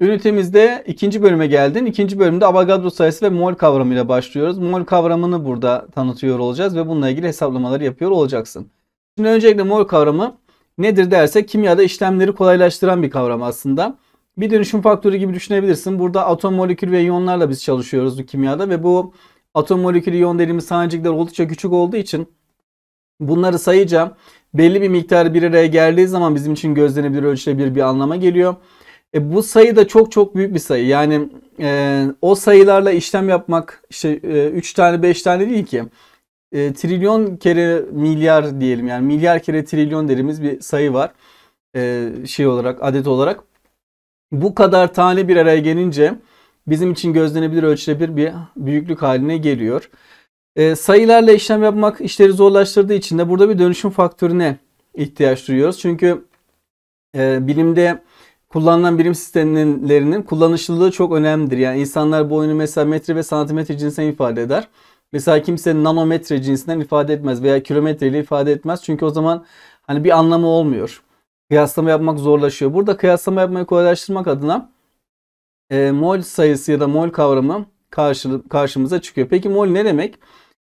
Ünitemizde ikinci bölüme geldin. İkinci bölümde Avogadro sayısı ve mol kavramıyla başlıyoruz. Mol kavramını burada tanıtıyor olacağız ve bununla ilgili hesaplamaları yapıyor olacaksın. Şimdi öncelikle mol kavramı nedir dersek kimyada işlemleri kolaylaştıran bir kavram aslında. Bir dönüşüm faktörü gibi düşünebilirsin. Burada atom, molekül ve iyonlarla biz çalışıyoruz bu kimyada ve bu atom, molekül, iyon dediğimiz tanecikler oldukça küçük olduğu için bunları sayacağım. Belli bir miktar bir araya geldiği zaman bizim için gözlenebilir, ölçülebilir bir anlama geliyor. E, bu sayı da çok çok büyük bir sayı. Yani e, o sayılarla işlem yapmak işte e, 3 tane 5 tane değil ki. E, trilyon kere milyar diyelim yani milyar kere trilyon dediğimiz bir sayı var. E, şey olarak adet olarak. Bu kadar tane bir araya gelince bizim için gözlenebilir ölçülebilir bir büyüklük haline geliyor. E, sayılarla işlem yapmak işleri zorlaştırdığı için de burada bir dönüşüm faktörüne ihtiyaç duyuyoruz. Çünkü e, bilimde kullanılan birim sistemlerinin kullanışlılığı çok önemlidir. Yani insanlar bu oyunu mesela metre ve santimetre cinsinden ifade eder. Mesela kimse nanometre cinsinden ifade etmez veya kilometre ile ifade etmez. Çünkü o zaman hani bir anlamı olmuyor. Kıyaslama yapmak zorlaşıyor. Burada kıyaslama yapmayı kolaylaştırmak adına e, mol sayısı ya da mol kavramı karşı, karşımıza çıkıyor. Peki mol ne demek?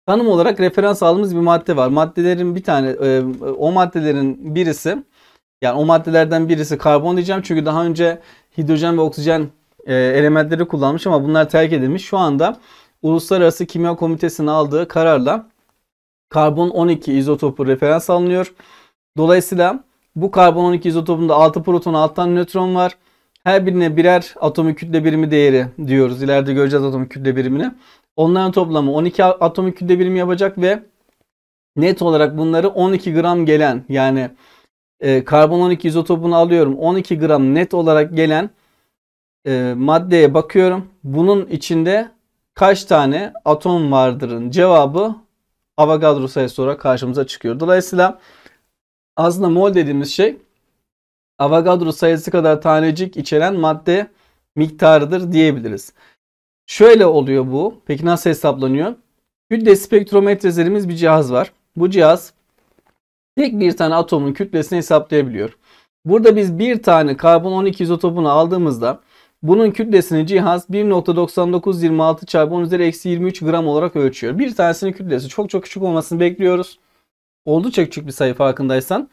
Tanım olarak referans aldığımız bir madde var. Maddelerin bir tane, e, o maddelerin birisi yani o maddelerden birisi karbon diyeceğim çünkü daha önce hidrojen ve oksijen e, elementleri kullanmış ama bunlar terk edilmiş. Şu anda Uluslararası Kimya Komitesi'nin aldığı kararla karbon 12 izotopu referans alınıyor. Dolayısıyla bu karbon 12 izotopunda 6 proton 6 nötron var. Her birine birer atomik kütle birimi değeri diyoruz. İleride göreceğiz atomik kütle birimini. Onların toplamı 12 atomik kütle birimi yapacak ve net olarak bunları 12 gram gelen yani e, karbon 12 izotopunu alıyorum. 12 gram net olarak gelen e, maddeye bakıyorum. Bunun içinde kaç tane atom vardırın cevabı Avogadro sayısı olarak karşımıza çıkıyor. Dolayısıyla aslında mol dediğimiz şey Avogadro sayısı kadar tanecik içeren madde miktarıdır diyebiliriz. Şöyle oluyor bu. Peki nasıl hesaplanıyor? Kütle spektrometre bir cihaz var. Bu cihaz tek bir tane atomun kütlesini hesaplayabiliyor. Burada biz bir tane karbon 12 izotopunu aldığımızda bunun kütlesini cihaz 1.9926 çarpı 10 üzeri eksi 23 gram olarak ölçüyor. Bir tanesinin kütlesi çok çok küçük olmasını bekliyoruz. Oldukça küçük bir sayı farkındaysan.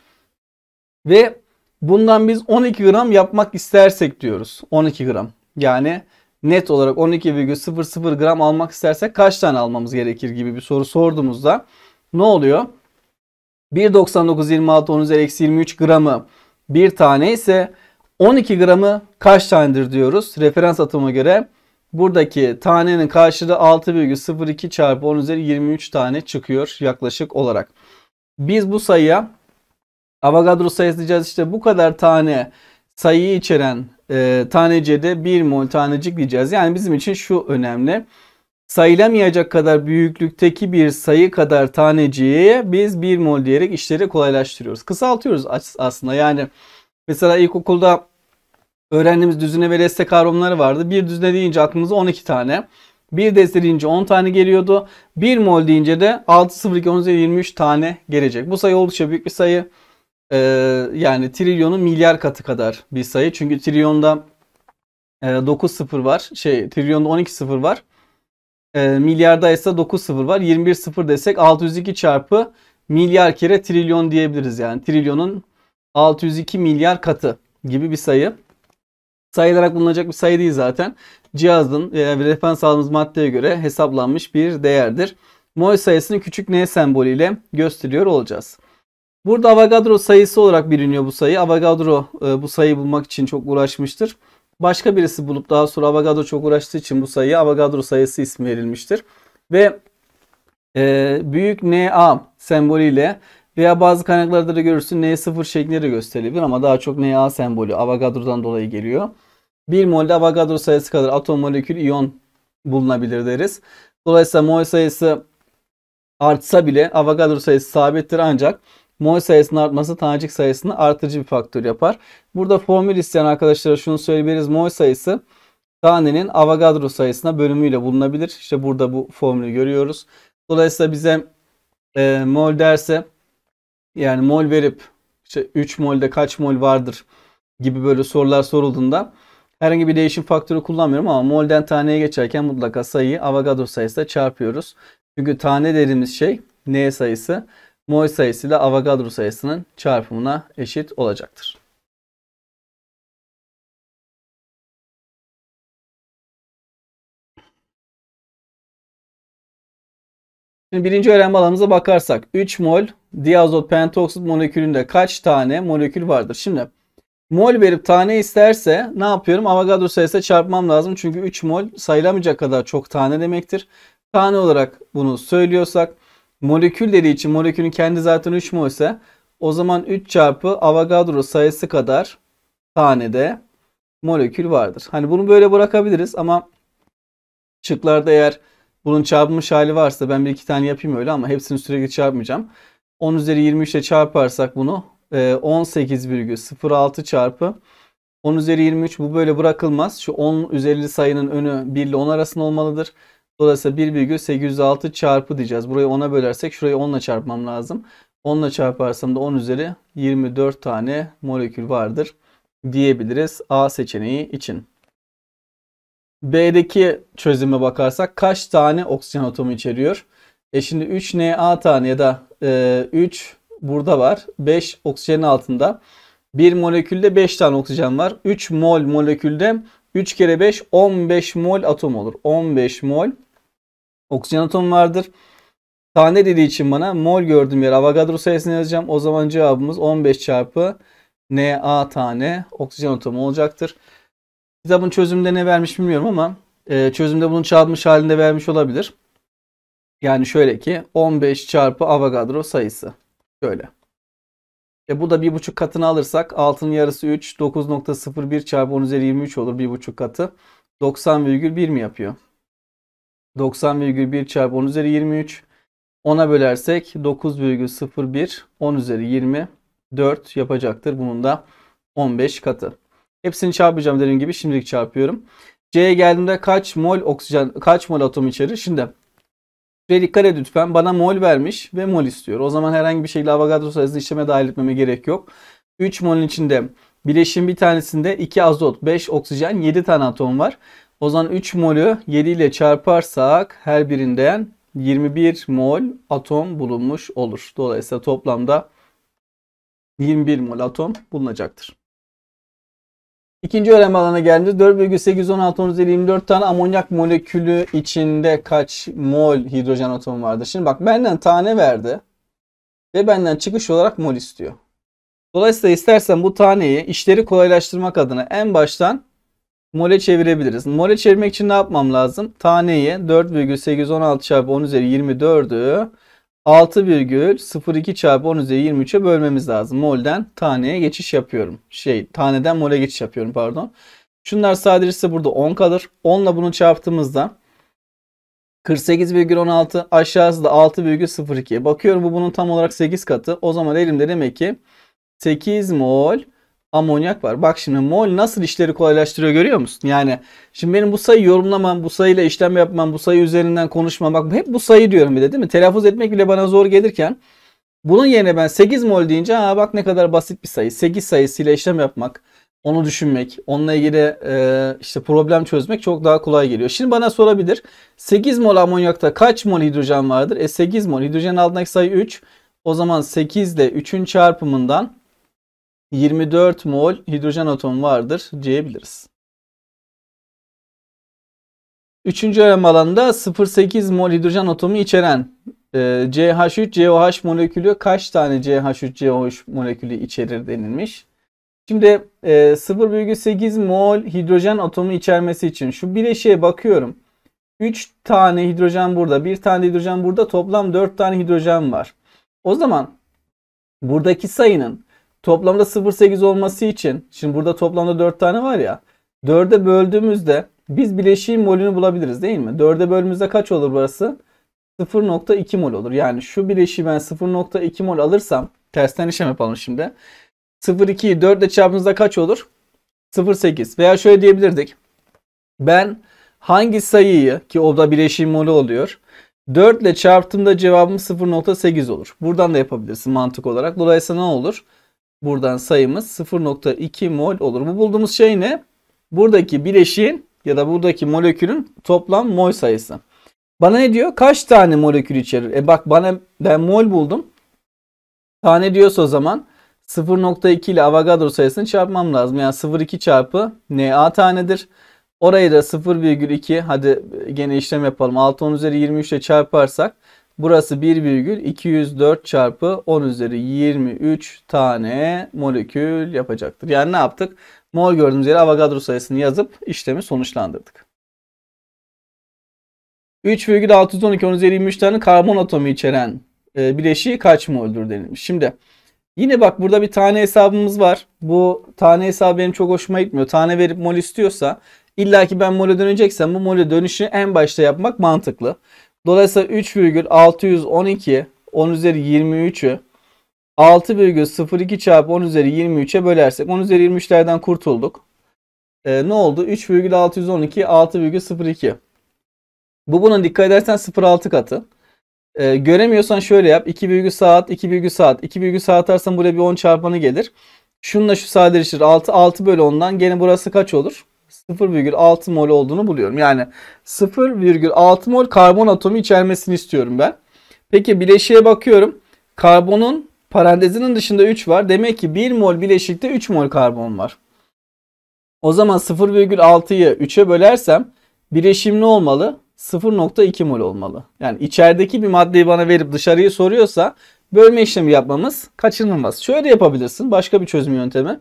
Ve bundan biz 12 gram yapmak istersek diyoruz. 12 gram. Yani net olarak 12,00 gram almak istersek kaç tane almamız gerekir gibi bir soru sorduğumuzda ne oluyor? 1.9926 10 üzeri eksi 23 gramı bir tane ise 12 gramı kaç tanedir diyoruz. Referans atoma göre buradaki tanenin karşılığı 6,02 çarpı 10 üzeri 23 tane çıkıyor yaklaşık olarak. Biz bu sayıya Avogadro sayısı diyeceğiz işte bu kadar tane sayıyı içeren e, taneciye de 1 mol tanecik diyeceğiz. Yani bizim için şu önemli sayılamayacak kadar büyüklükteki bir sayı kadar taneciye biz 1 mol diyerek işleri kolaylaştırıyoruz. Kısaltıyoruz aslında yani mesela ilkokulda öğrendiğimiz düzine ve deste kavramları vardı. Bir düzine deyince aklımıza 12 tane. Bir deste deyince 10 tane geliyordu. 1 mol deyince de 602 10 23 tane gelecek. Bu sayı oldukça büyük bir sayı. Ee, yani trilyonun milyar katı kadar bir sayı. Çünkü trilyonda e, 9 sıfır var. Şey trilyonda 12 sıfır var. E, milyarda ise 9 sıfır var. 21 sıfır desek 602 çarpı milyar kere trilyon diyebiliriz. Yani trilyonun 602 milyar katı gibi bir sayı. Sayılarak bulunacak bir sayı değil zaten. Cihazın e, referans aldığımız maddeye göre hesaplanmış bir değerdir. Mol sayısını küçük n sembolüyle gösteriyor olacağız. Burada Avogadro sayısı olarak biliniyor bu sayı. Avogadro e, bu sayıyı bulmak için çok uğraşmıştır. Başka birisi bulup daha sonra Avogadro çok uğraştığı için bu sayıya Avogadro sayısı ismi verilmiştir. Ve e, büyük NA sembolüyle veya bazı kaynaklarda da görürsün N0 şeklinde de gösterilebilir ama daha çok Na sembolü Avogadro'dan dolayı geliyor. 1 molde Avogadro sayısı kadar atom molekül iyon bulunabilir deriz. Dolayısıyla mol sayısı artsa bile Avogadro sayısı sabittir ancak mol sayısının artması tanecik sayısını artırıcı bir faktör yapar. Burada formül isteyen arkadaşlara şunu söyleyebiliriz. Mol sayısı tanenin Avogadro sayısına bölümüyle bulunabilir. İşte burada bu formülü görüyoruz. Dolayısıyla bize e, mol derse yani mol verip işte 3 molde kaç mol vardır gibi böyle sorular sorulduğunda Herhangi bir değişim faktörü kullanmıyorum ama molden taneye geçerken mutlaka sayıyı Avogadro sayısıyla çarpıyoruz. Çünkü tane dediğimiz şey N sayısı mol sayısıyla Avogadro sayısının çarpımına eşit olacaktır. Şimdi birinci öğrenme alanımıza bakarsak 3 mol diazot pentoksit molekülünde kaç tane molekül vardır? Şimdi mol verip tane isterse ne yapıyorum? Avogadro sayısıyla çarpmam lazım. Çünkü 3 mol sayılamayacak kadar çok tane demektir. Tane olarak bunu söylüyorsak molekül dediği için molekülün kendi zaten 3 mol ise o zaman 3 çarpı Avogadro sayısı kadar tane de molekül vardır. Hani bunu böyle bırakabiliriz ama şıklarda eğer bunun çarpılmış hali varsa ben bir iki tane yapayım öyle ama hepsini sürekli çarpmayacağım. 10 üzeri 23 ile çarparsak bunu 18,06 e, çarpı 10 üzeri 23 bu böyle bırakılmaz. Şu 10 üzerli sayının önü 1 ile 10 arasında olmalıdır. Dolayısıyla 1,806 çarpı diyeceğiz. Burayı 10'a bölersek şurayı 10 ile çarpmam lazım. 10 ile çarparsam da 10 üzeri 24 tane molekül vardır diyebiliriz A seçeneği için. B'deki çözüme bakarsak kaç tane oksijen atomu içeriyor? E şimdi 3 Na tane ya da e, 3 burada var. 5 oksijenin altında. Bir molekülde 5 tane oksijen var. 3 mol molekülde 3 kere 5 15 mol atom olur. 15 mol oksijen atomu vardır. Tane dediği için bana mol gördüğüm yer Avogadro sayısını yazacağım. O zaman cevabımız 15 çarpı Na tane oksijen atomu olacaktır. Kitabın çözümünde ne vermiş bilmiyorum ama e, çözümde bunun çalmış halinde vermiş olabilir. Yani şöyle ki 15 çarpı Avogadro sayısı. Şöyle. E bu da 1,5 katını alırsak 6'nın yarısı 3. 9.01 çarpı 10 üzeri 23 olur 1,5 katı. 90,1 mi yapıyor? 90,1 çarpı 10 üzeri 23. 10'a bölersek 9,01 10 üzeri 24 yapacaktır. Bunun da 15 katı. Hepsini çarpacağım dediğim gibi şimdilik çarpıyorum. C'ye geldiğimde kaç mol oksijen, kaç mol atom içerir? Şimdi Şuraya dikkat et lütfen. Bana mol vermiş ve mol istiyor. O zaman herhangi bir şekilde Avogadro sayısını işleme dahil etmeme gerek yok. 3 molün içinde bileşim bir tanesinde 2 azot, 5 oksijen, 7 tane atom var. O zaman 3 molü 7 ile çarparsak her birinden 21 mol atom bulunmuş olur. Dolayısıyla toplamda 21 mol atom bulunacaktır. İkinci öğrenme alanına geldiğimizde 4,816 10 üzeri 24 tane amonyak molekülü içinde kaç mol hidrojen atomu vardır? Şimdi bak benden tane verdi ve benden çıkış olarak mol istiyor. Dolayısıyla istersen bu taneyi işleri kolaylaştırmak adına en baştan mole çevirebiliriz. Mole çevirmek için ne yapmam lazım? Taneyi 4,816 çarpı 10 üzeri 24'ü 6,02 çarpı 10 üzeri 23'e bölmemiz lazım. Molden taneye geçiş yapıyorum. Şey taneden mole geçiş yapıyorum pardon. Şunlar sadeleşirse burada 10 kalır. 10 ile bunu çarptığımızda 48,16 aşağısı da 6,02. Bakıyorum bu bunun tam olarak 8 katı. O zaman elimde demek ki 8 mol amonyak var. Bak şimdi mol nasıl işleri kolaylaştırıyor görüyor musun? Yani şimdi benim bu sayı yorumlamam, bu sayıyla işlem yapmam, bu sayı üzerinden konuşmam. Bak hep bu sayı diyorum bir de değil mi? Telaffuz etmek bile bana zor gelirken bunun yerine ben 8 mol deyince ha bak ne kadar basit bir sayı. 8 sayısıyla işlem yapmak, onu düşünmek, onunla ilgili e, işte problem çözmek çok daha kolay geliyor. Şimdi bana sorabilir. 8 mol amonyakta kaç mol hidrojen vardır? E 8 mol. Hidrojen altındaki sayı 3. O zaman 8 ile 3'ün çarpımından 24 mol hidrojen atomu vardır diyebiliriz. Üçüncü öğrenme alanında 0,8 mol hidrojen atomu içeren e, CH3COH molekülü kaç tane CH3COH molekülü içerir denilmiş. Şimdi e, 0,8 mol hidrojen atomu içermesi için şu bileşiğe bakıyorum. 3 tane hidrojen burada, 1 tane hidrojen burada, toplam 4 tane hidrojen var. O zaman buradaki sayının toplamda 0,8 olması için şimdi burada toplamda 4 tane var ya 4'e böldüğümüzde biz bileşiğin molünü bulabiliriz değil mi? 4'e bölümümüzde kaç olur burası? 0.2 mol olur. Yani şu bileşiği ben 0.2 mol alırsam tersten işlem yapalım şimdi. 0.2'yi 4 ile çarptığımızda kaç olur? 0.8 veya şöyle diyebilirdik. Ben hangi sayıyı ki o da bileşiğin molü oluyor. 4 ile çarptığımda cevabım 0.8 olur. Buradan da yapabilirsin mantık olarak. Dolayısıyla ne olur? Buradan sayımız 0.2 mol olur. Bu bulduğumuz şey ne? buradaki bileşiğin ya da buradaki molekülün toplam mol sayısı. Bana ne diyor? Kaç tane molekül içerir? E bak bana ben mol buldum. Tane diyorsa o zaman 0.2 ile Avogadro sayısını çarpmam lazım. Yani 0.2 çarpı Na tanedir. Orayı da 0,2 hadi gene işlem yapalım. 6 10 üzeri 23 ile çarparsak burası 1,204 çarpı 10 üzeri 23 tane molekül yapacaktır. Yani ne yaptık? Mol gördüğümüz yere Avogadro sayısını yazıp işlemi sonuçlandırdık. 3,612 10 üzeri 23 tane karbon atomu içeren e, bileşiği kaç mol'dur denilmiş. Şimdi yine bak burada bir tane hesabımız var. Bu tane hesabı benim çok hoşuma gitmiyor. Tane verip mol istiyorsa illa ki ben mole döneceksem bu mole dönüşü en başta yapmak mantıklı. Dolayısıyla 3,612 10 üzeri 23'ü 6,02 çarpı 10 üzeri 23'e bölersek 10 üzeri 23'lerden kurtulduk. Ee, ne oldu? 3,612 6,02. Bu bunun dikkat edersen 0,6 katı. Ee, göremiyorsan şöyle yap. 2 virgül saat, 2 virgül saat. 2 virgül saat atarsan buraya bir 10 çarpanı gelir. Şununla şu sadeleşir. 6, 6 bölü 10'dan gene burası kaç olur? 0,6 mol olduğunu buluyorum. Yani 0,6 mol karbon atomu içermesini istiyorum ben. Peki bileşiğe bakıyorum. Karbonun parantezinin dışında 3 var. Demek ki 1 mol bileşikte 3 mol karbon var. O zaman 0,6'yı 3'e bölersem bileşim ne olmalı? 0.2 mol olmalı. Yani içerideki bir maddeyi bana verip dışarıyı soruyorsa bölme işlemi yapmamız kaçınılmaz. Şöyle yapabilirsin. Başka bir çözüm yöntemi.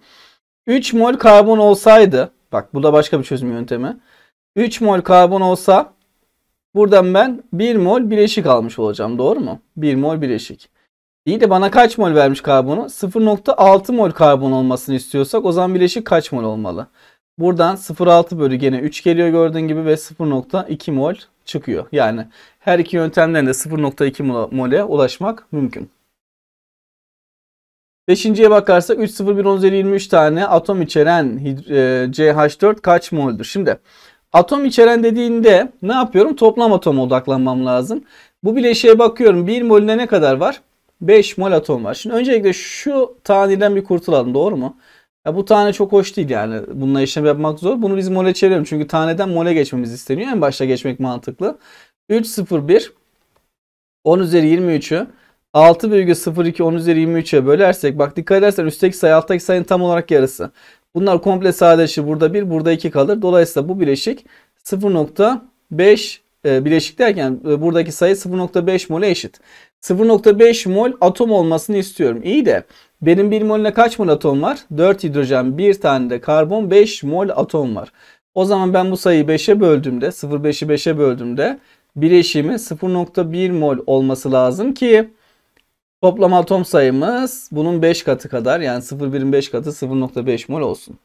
3 mol karbon olsaydı bak bu da başka bir çözüm yöntemi. 3 mol karbon olsa buradan ben 1 mol bileşik almış olacağım. Doğru mu? 1 mol bileşik. İyi de bana kaç mol vermiş karbonu? 0.6 mol karbon olmasını istiyorsak o zaman bileşik kaç mol olmalı? Buradan 0.6 bölü gene 3 geliyor gördüğün gibi ve 0.2 mol çıkıyor. Yani her iki yöntemden de 0.2 mole ulaşmak mümkün. Beşinciye bakarsak 3, 0, 1, 10 üzeri 23 tane atom içeren e, CH4 kaç moldur? Şimdi atom içeren dediğinde ne yapıyorum? Toplam atoma odaklanmam lazım. Bu bileşiğe bakıyorum. 1 molüne ne kadar var? 5 mol atom var. Şimdi öncelikle şu taneden bir kurtulalım. Doğru mu? Ya bu tane çok hoş değil yani. Bununla işlem yapmak zor. Bunu biz mole çevirelim. Çünkü taneden mole geçmemiz isteniyor. En başta geçmek mantıklı. 3, 0, 1. 10 üzeri 23'ü 6,02 10 üzeri 23'e bölersek bak dikkat edersen üstteki sayı alttaki sayının tam olarak yarısı. Bunlar komple sadeleşir. Burada 1 burada 2 kalır. Dolayısıyla bu bileşik 0.5 e, bileşik derken e, buradaki sayı 0.5 mole eşit. 0.5 mol atom olmasını istiyorum. İyi de benim 1 molüne kaç mol atom var? 4 hidrojen, 1 tane de karbon, 5 mol atom var. O zaman ben bu sayıyı 5'e böldüğümde, 0.5'i 5'e böldüğümde bileşimi 0.1 mol olması lazım ki toplam atom sayımız bunun 5 katı kadar yani 0.1'in 5 katı 0.5 mol olsun.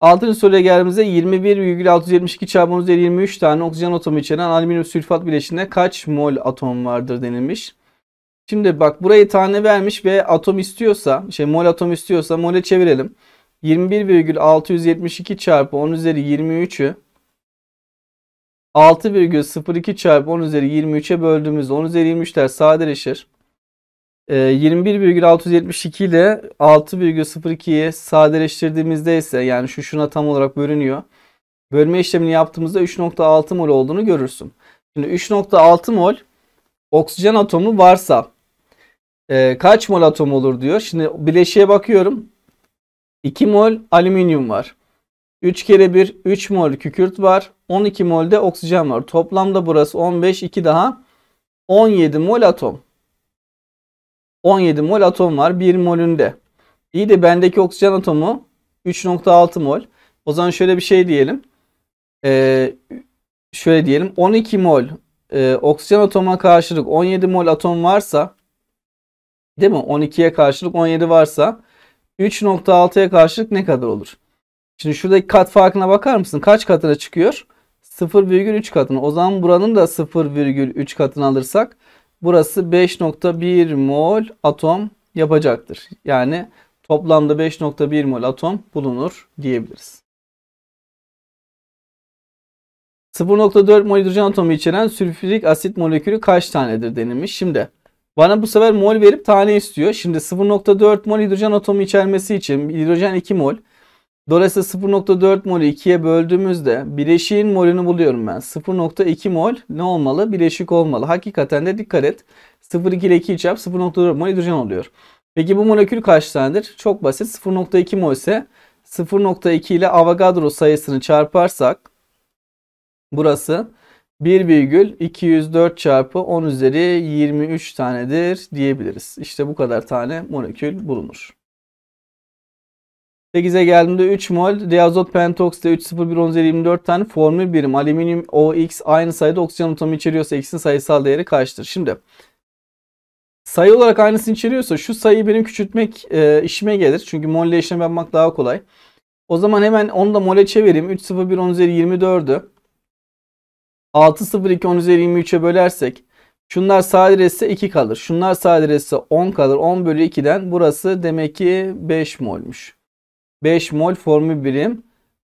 Altıncı soruya geldiğimizde 21,672 çarpı üzeri 23 tane oksijen atomu içeren alüminyum sülfat bileşiğinde kaç mol atom vardır denilmiş. Şimdi bak burayı tane vermiş ve atom istiyorsa, şey mol atom istiyorsa mole çevirelim. 21,672 çarpı 10 üzeri 23'ü 6,02 çarpı 10 üzeri 23'e böldüğümüzde 10 üzeri 23'ler sadeleşir. 21,672 ee, ile 6,02'yi sadeleştirdiğimizde ise yani şu şuna tam olarak bölünüyor. Bölme işlemini yaptığımızda 3.6 mol olduğunu görürsün. Şimdi 3.6 mol oksijen atomu varsa e, kaç mol atom olur diyor. Şimdi bileşiğe bakıyorum. 2 mol alüminyum var. 3 kere 1 3 mol kükürt var. 12 mol de oksijen var. Toplamda burası 15 2 daha 17 mol atom. 17 mol atom var 1 molünde. İyi de bendeki oksijen atomu 3.6 mol. O zaman şöyle bir şey diyelim. Ee, şöyle diyelim 12 mol e, oksijen atoma karşılık 17 mol atom varsa değil mi? 12'ye karşılık 17 varsa 3.6'ya karşılık ne kadar olur? Şimdi şuradaki kat farkına bakar mısın? Kaç katına çıkıyor? 0,3 katına. O zaman buranın da 0,3 katını alırsak burası 5.1 mol atom yapacaktır. Yani toplamda 5.1 mol atom bulunur diyebiliriz. 0.4 mol hidrojen atomu içeren sülfürik asit molekülü kaç tanedir denilmiş. Şimdi bana bu sefer mol verip tane istiyor. Şimdi 0.4 mol hidrojen atomu içermesi için hidrojen 2 mol, Dolayısıyla 0.4 molü 2'ye böldüğümüzde bileşiğin molünü buluyorum ben. 0.2 mol ne olmalı? Bileşik olmalı. Hakikaten de dikkat et. 0.2 ile 2'yi çarp 0.4 mol hidrojen oluyor. Peki bu molekül kaç tanedir? Çok basit. 0.2 mol ise 0.2 ile Avogadro sayısını çarparsak burası 1,204 çarpı 10 üzeri 23 tanedir diyebiliriz. İşte bu kadar tane molekül bulunur. 8'e geldiğimde 3 mol diazot pentoksite 301 10 üzeri 24 tane formül birim alüminyum OX aynı sayıda oksijen atomu içeriyorsa X'in sayısal değeri kaçtır? Şimdi sayı olarak aynısını içeriyorsa şu sayıyı benim küçültmek e, işime gelir. Çünkü molle işlem yapmak daha kolay. O zaman hemen onu da mole çevireyim. 301 10 üzeri 24'ü 602 10 üzeri 23'e bölersek şunlar sadeleşse 2 kalır. Şunlar sadeleşse 10 kalır. 10 bölü 2'den burası demek ki 5 molmuş. 5 mol formül birim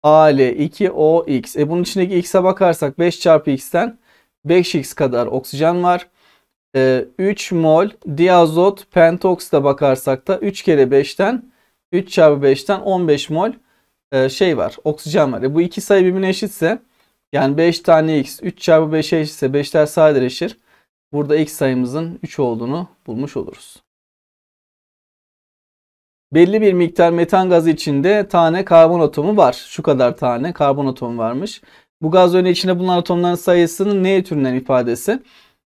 Al2OX. E bunun içindeki x'e bakarsak 5 çarpı x'ten 5x kadar oksijen var. E, 3 mol diazot pentoksida bakarsak da 3 kere 5'ten 3 çarpı 5'ten 15 mol e, şey var. Oksijen var. E, bu iki sayı birbirine eşitse yani 5 tane x 3 çarpı 5'e eşitse 5'ler sadeleşir. Burada x sayımızın 3 olduğunu bulmuş oluruz. Belli bir miktar metan gazı içinde tane karbon atomu var. Şu kadar tane karbon atomu varmış. Bu gaz örneği içinde bulunan atomların sayısının ne türünden ifadesi?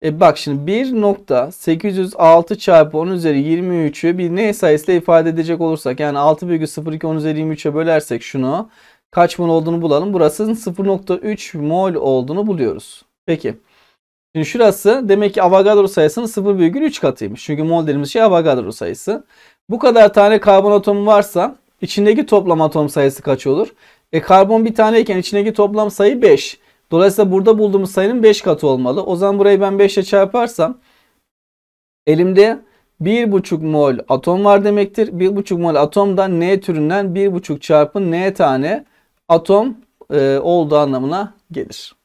E bak şimdi 1.806 çarpı 10 üzeri 23'ü bir ne sayısıyla ifade edecek olursak yani 6,02 10 üzeri 23'e bölersek şunu kaç mol olduğunu bulalım. Burasının 0.3 mol olduğunu buluyoruz. Peki. Şimdi şurası demek ki Avogadro sayısının 0,3 katıymış. Çünkü mol dediğimiz şey Avogadro sayısı. Bu kadar tane karbon atomu varsa içindeki toplam atom sayısı kaç olur? E karbon bir taneyken içindeki toplam sayı 5. Dolayısıyla burada bulduğumuz sayının 5 katı olmalı. O zaman burayı ben 5 ile çarparsam elimde 1,5 mol atom var demektir. 1,5 mol atomdan N türünden 1,5 çarpı N tane atom e, olduğu anlamına gelir.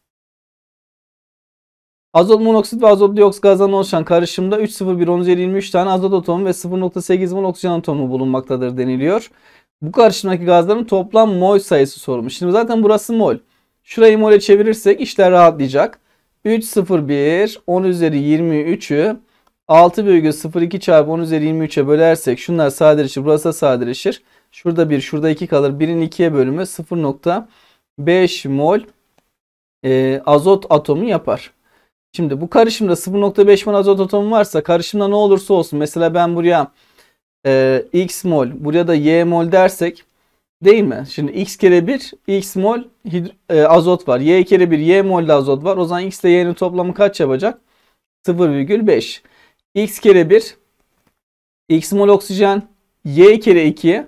Azot monoksit ve azot dioksit gazdan oluşan karışımda 3,01 10 üzeri 23 tane azot atomu ve 0,8 mol oksijen atomu bulunmaktadır deniliyor. Bu karışımdaki gazların toplam mol sayısı sorulmuş. Şimdi zaten burası mol. Şurayı mole çevirirsek işler rahatlayacak. 3,01 10 üzeri 23'ü 6,02 çarpı 10 üzeri 23'e bölersek şunlar sadeleşir. Burası da sadeleşir. Şurada 1, şurada 2 kalır. 1'in 2'ye bölümü 0,5 mol e, azot atomu yapar. Şimdi bu karışımda 0.5 mol azot atomu varsa karışımda ne olursa olsun mesela ben buraya e, x mol buraya da y mol dersek değil mi? Şimdi x kere 1 x mol e, azot var. y kere 1 y mol de azot var. O zaman x ile y'nin toplamı kaç yapacak? 0,5. x kere 1 x mol oksijen y kere 2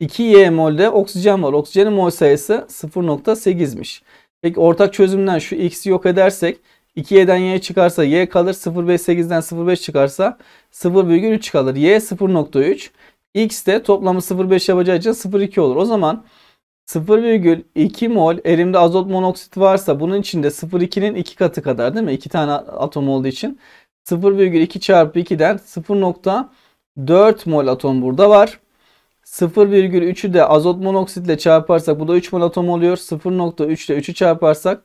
2y molde oksijen var. Oksijenin mol sayısı 0.8'miş. Peki ortak çözümden şu x'i yok edersek 2y'den y çıkarsa y kalır. 0,58'den 0,5 çıkarsa 0,3 kalır. y 0,3. x de toplamı 0,5 yapacağı için 0,2 olur. O zaman 0,2 mol elimde azot monoksit varsa bunun içinde 0,2'nin 2 katı kadar değil mi? 2 tane atom olduğu için 0,2 çarpı 2'den 0,4 mol atom burada var. 0,3'ü de azot monoksitle çarparsak bu da 3 mol atom oluyor. 0,3 ile 3'ü çarparsak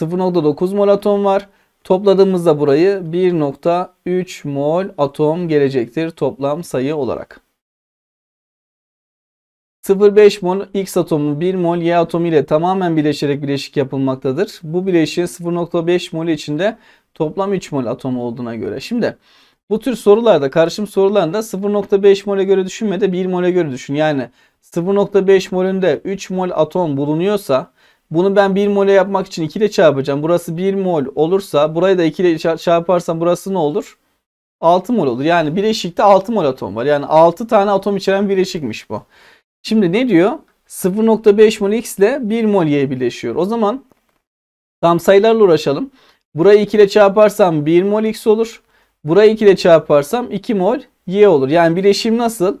0.9 mol atom var. Topladığımızda burayı 1.3 mol atom gelecektir toplam sayı olarak. 0.5 mol X atomu 1 mol Y atomu ile tamamen bileşerek bileşik yapılmaktadır. Bu bileşiğin 0.5 mol içinde toplam 3 mol atom olduğuna göre. Şimdi bu tür sorularda karışım sorularında 0.5 mole göre düşünme de 1 mole göre düşün. Yani 0.5 molünde 3 mol atom bulunuyorsa bunu ben 1 mole yapmak için 2 ile çarpacağım. Burası 1 mol olursa burayı da 2 ile çarparsam burası ne olur? 6 mol olur. Yani bileşikte 6 mol atom var. Yani 6 tane atom içeren bileşikmiş bu. Şimdi ne diyor? 0.5 mol X ile 1 mol Y birleşiyor. O zaman tam sayılarla uğraşalım. Burayı 2 ile çarparsam 1 mol X olur. Burayı 2 ile çarparsam 2 mol Y olur. Yani bileşim nasıl?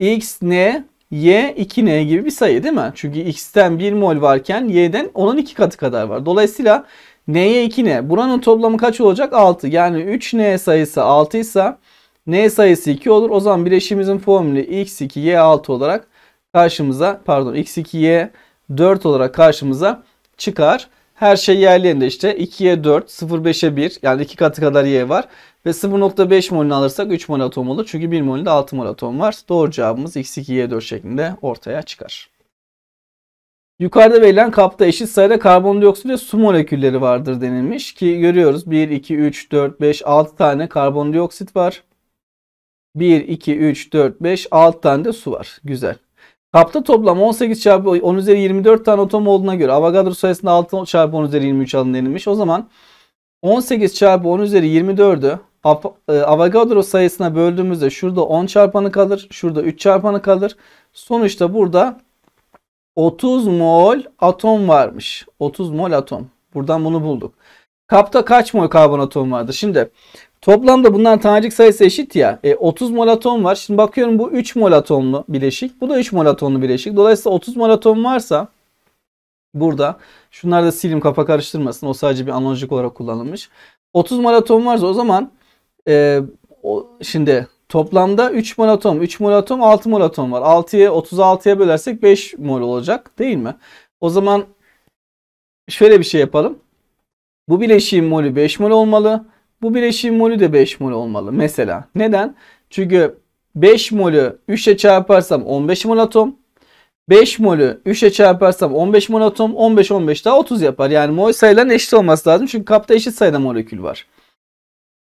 X, N, y 2n gibi bir sayı değil mi? Çünkü x'ten 1 mol varken y'den onun 2 katı kadar var. Dolayısıyla n'ye 2n. Buranın toplamı kaç olacak? 6. Yani 3n sayısı 6 ise n sayısı 2 olur. O zaman bileşimimizin formülü x2 y6 olarak karşımıza pardon x2y 4 olarak karşımıza çıkar. Her şey yerlerinde işte 2'ye 4, 0,5'e 1 yani 2 katı kadar y var. Ve 0,5 molünü alırsak 3 mol atom olur. Çünkü 1 molünde 6 mol atom var. Doğru cevabımız x2y4 şeklinde ortaya çıkar. Yukarıda verilen kapta eşit sayıda karbondioksit ve su molekülleri vardır denilmiş ki görüyoruz 1, 2, 3, 4, 5, 6 tane karbondioksit var. 1, 2, 3, 4, 5, 6 tane de su var. Güzel. Kapta toplam 18 çarpı 10 üzeri 24 tane atom olduğuna göre Avogadro sayısında 6 çarpı 10 üzeri 23 alın denilmiş. O zaman 18 çarpı 10 üzeri 24'ü e, Avogadro sayısına böldüğümüzde şurada 10 çarpanı kalır. Şurada 3 çarpanı kalır. Sonuçta burada 30 mol atom varmış. 30 mol atom. Buradan bunu bulduk. Kapta kaç mol karbon atom vardı? Şimdi toplamda bunların tanecik sayısı eşit ya. E, 30 mol atom var. Şimdi bakıyorum bu 3 mol atomlu bileşik. Bu da 3 mol atomlu bileşik. Dolayısıyla 30 mol atom varsa burada şunlar da silim kafa karıştırmasın. O sadece bir analojik olarak kullanılmış. 30 mol atom varsa o zaman e, o, şimdi Toplamda 3 mol atom, 3 mol atom, 6 mol atom var. 6'ya 36'ya bölersek 5 mol olacak değil mi? O zaman şöyle bir şey yapalım. Bu bileşiğin molü 5 mol olmalı. Bu bileşiğin molü de 5 mol olmalı. Mesela neden? Çünkü 5 molü 3'e çarparsam 15 mol atom. 5 molü 3'e çarparsam 15 mol atom. 15 15 daha 30 yapar. Yani mol sayıların eşit olması lazım. Çünkü kapta eşit sayıda molekül var.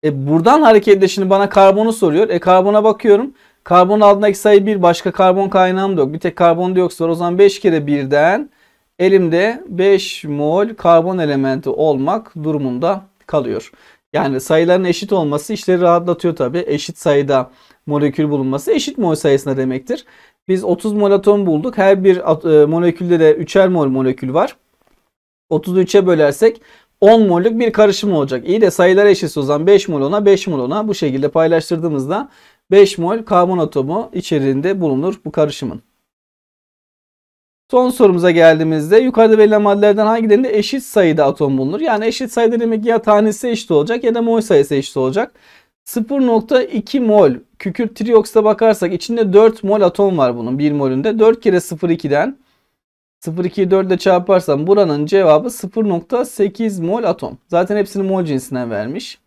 E buradan hareketle şimdi bana karbonu soruyor. E karbona bakıyorum. Karbon altındaki sayı 1 başka karbon kaynağım da yok. Bir tek karbondioksit var. O zaman 5 kere 1'den elimde 5 mol karbon elementi olmak durumunda kalıyor. Yani sayıların eşit olması işleri rahatlatıyor tabi. Eşit sayıda molekül bulunması eşit mol sayısına demektir. Biz 30 mol atom bulduk. Her bir e, molekülde de 3'er mol molekül var. 30'u 3'e bölersek 10 mollük bir karışım olacak. İyi de sayılar eşit o zaman 5 mol ona 5 mol ona bu şekilde paylaştırdığımızda 5 mol karbon atomu içeriğinde bulunur bu karışımın. Son sorumuza geldiğimizde yukarıda verilen maddelerden hangilerinde eşit sayıda atom bulunur? Yani eşit sayıda demek ya tanesi eşit olacak ya da mol sayısı eşit olacak. 0.2 mol kükürt trioksite bakarsak içinde 4 mol atom var bunun 1 molünde. 4 kere 0.2'den 0,2'yi 4 ile çarparsam buranın cevabı 0.8 mol atom. Zaten hepsini mol cinsinden vermiş.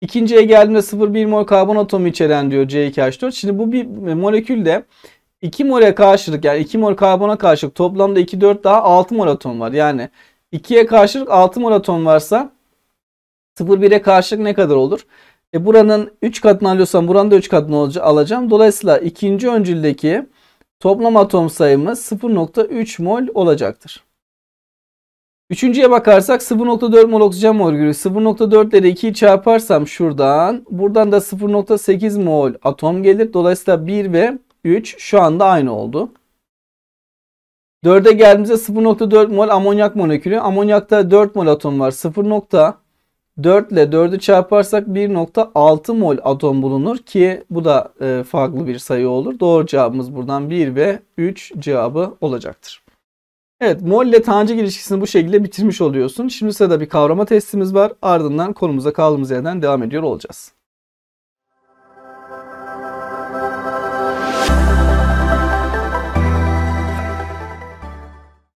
İkinciye geldiğimde 0,1 mol karbon atomu içeren diyor C2H4. Şimdi bu bir molekülde 2 mole karşılık yani 2 mol karbona karşılık toplamda 2 4 daha 6 mol atom var. Yani 2'ye karşılık 6 mol atom varsa 0,1'e karşılık ne kadar olur? E buranın 3 katını alıyorsam buranın da 3 katını alacağım. Dolayısıyla ikinci öncüldeki Toplam atom sayımız 0.3 mol olacaktır. Üçüncüye bakarsak 0.4 mol oksijen molekülü 0.4 ile 2'yi çarparsam şuradan buradan da 0.8 mol atom gelir. Dolayısıyla 1 ve 3 şu anda aynı oldu. 4'e geldiğimizde 0.4 mol amonyak molekülü. Amonyakta 4 mol atom var. 0. 4 ile 4'ü çarparsak 1.6 mol atom bulunur ki bu da e, farklı bir sayı olur. Doğru cevabımız buradan 1 ve 3 cevabı olacaktır. Evet mol ile tanecik ilişkisini bu şekilde bitirmiş oluyorsun. Şimdi sırada bir kavrama testimiz var. Ardından konumuza kaldığımız yerden devam ediyor olacağız.